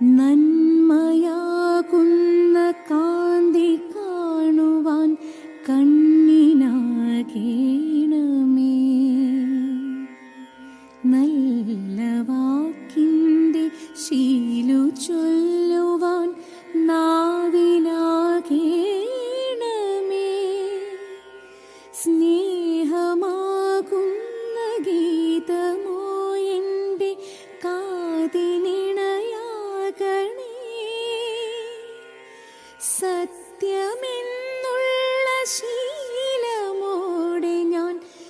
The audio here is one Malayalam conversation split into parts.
നന്മയാകുന്ന കാന്തി കാണുവാൻ കണ്ണിനാകേണമേ. നല്ല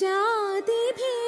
小的品。